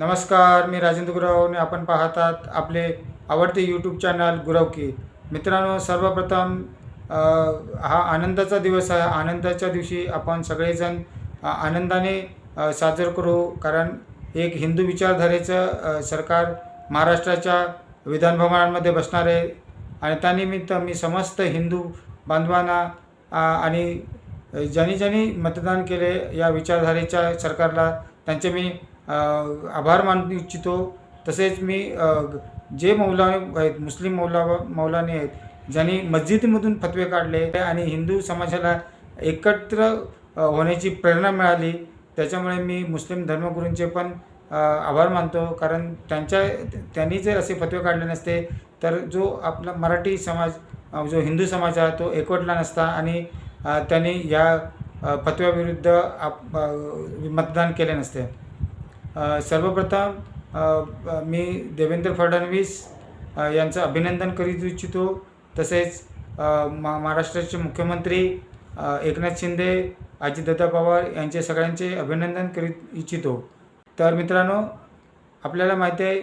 नमस्कार मी राजेंद्र गुरव आणि आपण पाहतात आपले आवडते यूट्यूब चॅनल गुरव की. मित्रांनो सर्वप्रथम हा आनंदाचा दिवस आहे. आनंदाच्या दिवशी आपण सगळेजण आनंदाने साजर करू. कारण एक हिंदू विचारधारेचं सरकार महाराष्ट्राच्या विधानभवनामध्ये बसणार आहे. आणि त्यानिमित्त मी समस्त हिंदू बांधवांना आणि ज्यांनी ज्यांनी मतदान केले या विचारधारेच्या सरकारला त्यांचे मी आभार मानू इच्छितो. तसेच मी जे मौलाने आहेत मुस्लिम मौला मौलाने आहेत ज्यांनी मस्जिदीमधून फतवे काढले आणि हिंदू समाजाला एकत्र होण्याची प्रेरणा मिळाली त्याच्यामुळे मी मुस्लिम धर्मगुरूंचे पण आभार मानतो. कारण त्यांच्या त्यांनी जर असे फतवे काढले नसते तर जो आपला मराठी समाज जो हिंदू समाज आहे तो एकवटला नसता आणि त्यांनी या फतव्याविरुद्ध आप मतदान केले नसते. सर्वप्रथम मी देवेंद्र फडणवीस यांचं अभिनंदन करीत इच्छितो. तसेच मा महाराष्ट्राचे मुख्यमंत्री एकनाथ शिंदे अजितदादा पवार यांचे सगळ्यांचे अभिनंदन करीत इच्छितो. तर मित्रांनो आपल्याला माहिती आहे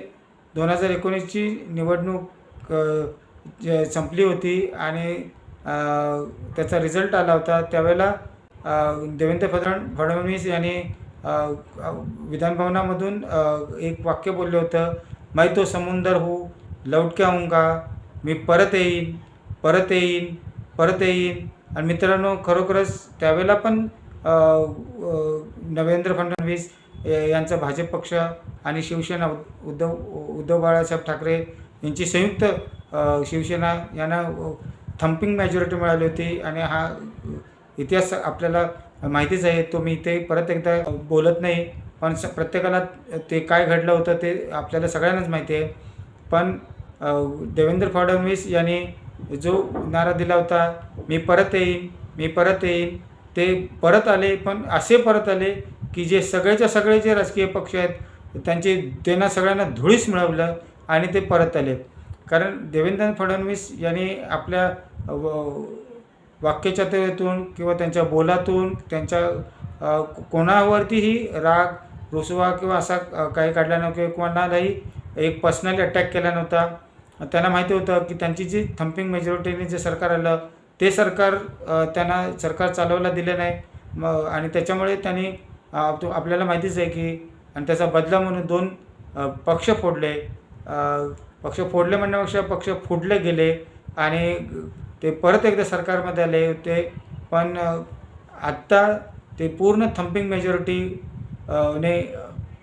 दोन हजार एकोणीसची निवडणूक जे संपली होती आणि त्याचा रिझल्ट आला होता. त्यावेळेला देवेंद्र फडण फडणवीस यांनी विधानभवनामधून एक वाक्य बोललं होतं मैं तो समुंदर हो लौट होऊंगा मी परत येईन परत येईन परत येईन. आणि मित्रांनो खरोखरच त्यावेळेला पण नवेंद्र फडणवीस यांचा भाजप पक्ष आणि शिवसेना उद्धव उद्धव बाळासाहेब ठाकरे यांची संयुक्त शिवसेना यांना थम्पिंग मॅजॉरिटी मिळाली होती. आणि हा इतिहास आपल्याला माहितीच आहे तो मी ते परत एकदा बोलत नाही पण स प्रत्येकाला ते काय घडलं होतं ते आपल्याला सगळ्यांनाच माहिती आहे. पण देवेंद्र फडणवीस यांनी जो नारा दिला होता मी परत येईन मी परत येईन ते परत आले पण असे परत आले की जे सगळेच्या सगळे जे राजकीय पक्ष आहेत त्यांचे त्यांना सगळ्यांना धुळीस मिळवलं आणि ते परत आले. कारण देवेंद्र फडणवीस यांनी आपल्या व- वाक्यचातुर्यातून किंवा त्यांच्या बोलातून त्यांच्या कोणावरतीही राग रुसवा किंवा असा काही काढला नव्हता किंवा कोणालाही एक पर्सनली अटॅक केला नव्हता. त्यांना माहिती होतं की त्यांची जी थम्पिंग मेजॉरिटीने जे सरकार आलं ते सरकार त्यांना सरकार चालवायला दिलं नाही. मग आणि त्याच्यामुळे त्यांनी तो आपल्याला माहितीच आहे की आणि त्याचा बदला म्हणून दोन पक्ष फोडले. पक्ष फोडले म्हणण्यापेक्षा पक्ष फुटले गेले. आणि ते परत एकदा सरकारमध्ये आले होते. पण आत्ता ते पूर्ण थंपिंग मेजॉरिटी ने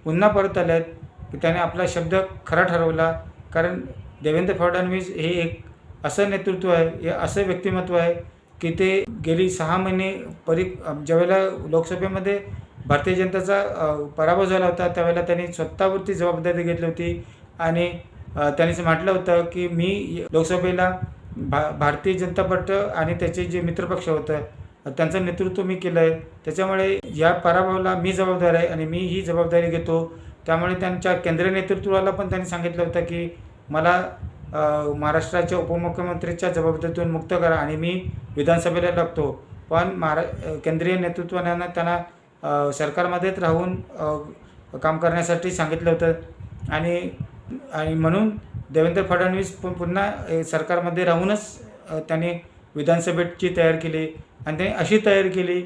पुन्हा परत आले आहेत की त्याने आपला शब्द खरा ठरवला. कारण देवेंद्र फडणवीस हे एक असं नेतृत्व आहे हे असं व्यक्तिमत्व आहे की ते गेली सहा महिने परी ज्यावेळेला लोकसभेमध्ये भारतीय जनताचा पराभव झाला होता त्यावेळेला त्यांनी स्वतःवरती जबाबदारी घेतली होती. आणि अ, त्यांनीच म्हटलं होतं की मी लोकसभेला भा भारतीय जनता पक्ष आणि त्याचे जे मित्रपक्ष होतं त्यांचं नेतृत्व मी केलं आहे त्याच्यामुळे या पराभवाला मी जबाबदार आहे आणि मी ही जबाबदारी घेतो. त्यामुळे त्यांच्या केंद्रीय नेतृत्वाला पण त्यांनी सांगितलं होतं की मला महाराष्ट्राच्या उपमुख्यमंत्रीच्या जबाबदारीतून मुक्त करा आणि मी विधानसभेला लागतो. पण महारा केंद्रीय नेतृत्वानं त्यांना सरकारमध्येच राहून काम करण्यासाठी सांगितलं होतं. आणि आणि म्हणून देवेंद्र फडणवीस पुन्हा सरकारमध्ये राहूनच त्याने विधानसभेची तयार केली आणि त्यांनी अशी तयार केली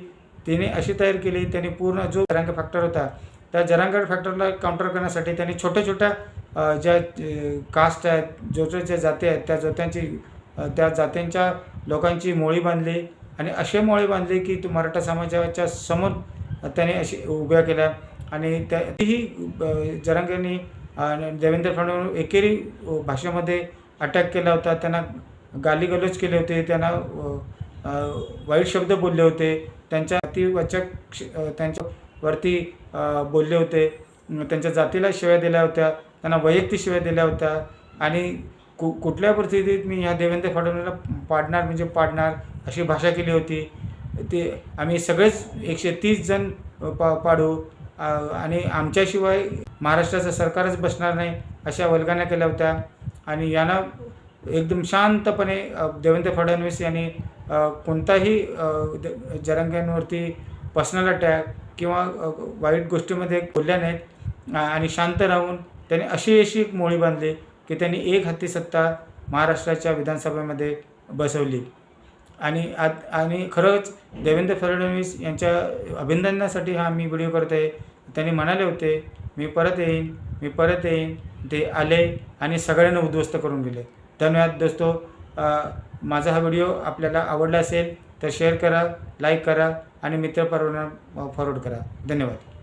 तिने अशी तयार केली त्यांनी पूर्ण जो जरांग फॅक्टर होता त्या जरांग फॅक्टरला काउंटर करण्यासाठी त्यांनी छोट्या छोट्या ज्या कास्ट आहेत जो जो ज्या जाती आहेत त्या जात्यांची त्या जात्यांच्या लोकांची मोळी बांधली आणि असे मोळी बांधली की तो मराठा समाजाच्या समोर त्याने अशी उभ्या केल्या आणि त्या तीही जरांगेंनी आणि देवेंद्र फडणवीस एकेरी भाषेमध्ये अटॅक केला होता. त्यांना गालीगलोच केले होते. त्यांना वाईट शब्द बोलले होते. त्यांच्या अतिवाचक त्यांच्यावरती बोलले होते. त्यांच्या जातीला शिव्या दिल्या होत्या. त्यांना वैयक्तिक शिव्या दिल्या होत्या. आणि कु कुठल्या परिस्थितीत मी ह्या देवेंद्र फडणवीसला पाडणार म्हणजे पाडणार अशी भाषा केली होती. ते आम्ही सगळेच एकशे तीस जण पा पाडू. आणि आमच्याशिवाय महाराष्ट्राचं सरकारच बसणार नाही अशा वल्गना केल्या होत्या. आणि यांना एकदम शांतपणे देवेंद्र फडणवीस यांनी कोणताही जरांग्यांवरती पर्सनल अटॅक किंवा वाईट गोष्टीमध्ये बोलल्या नाहीत. आणि शांत राहून त्यांनी अशी अशी एक मोळी बांधली की त्यांनी एक हत्ती सत्ता महाराष्ट्राच्या विधानसभेमध्ये बसवली. आणि आत आणि खरंच देवेंद्र फडणवीस यांच्या अभिनंदनासाठी हा मी व्हिडिओ करत आहे त्यांनी म्हणाले होते मी परत येईन मी परत येईन. ते आले आणि सगळ्यांना उद्ध्वस्त करून गेले धन्यवाद दोस्तो. माझा हा व्हिडिओ आपल्याला आवडला असेल तर शेअर करा लाईक करा आणि मित्रपरिवारांना फॉरवर्ड करा. धन्यवाद.